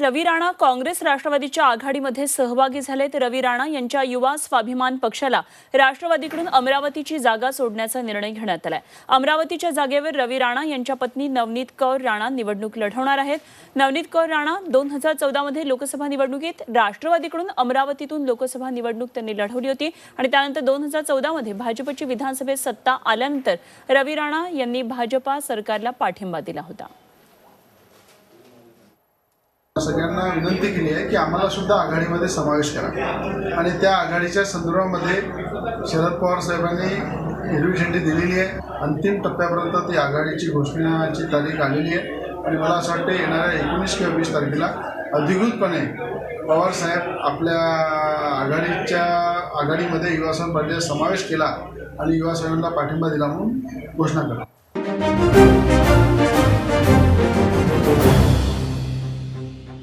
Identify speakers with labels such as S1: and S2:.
S1: रवी राणा काँग्रेस राष्ट्रवादीच्या आघाडीमध्ये सहभागी झालेत. रवी राणा यांच्या युवा स्वाभिमान पक्षाला राष्ट्रवादीकडून अमरावतीची जागा सोडण्याचा निर्णय घेण्यात आलाय. अमरावतीच्या जागेवर रवी राणा यांच्या पत्नी नवनीत कौर राणा निवडणूक लढवणार आहेत. नवनीत कौर राणा दोन हजार चौदामध्ये लोकसभा निवडणुकीत राष्ट्रवादीकडून अमरावतीतून लोकसभा निवडणूक त्यांनी लढवली होती आणि त्यानंतर दोन हजार चौदामध्ये भाजपची विधानसभेत सत्ता आल्यानंतर रवी राणा यांनी भाजपा सरकारला पाठिंबा दिला होता.
S2: सगळ्यांना विनंती केली आहे की आम्हाला सुद्धा आघाडीमध्ये समावेश करा. आणि त्या आघाडीच्या संदर्भामध्ये शरद पवार साहेबांनी हिरवी झेंडी दिलेली आहे. अंतिम टप्प्यापर्यंत ती आघाडीची घोषणाची तारीख आलेली आहे. आणि मला असं वाटतं येणाऱ्या एकोणीस किंवा वीस तारखेला अधिकृतपणे पवार साहेब आपल्या आघाडीच्या आघाडीमध्ये युवासाहेब पाटील समावेश केला आणि युवासाहेबांना पाठिंबा दिला म्हणून घोषणा करा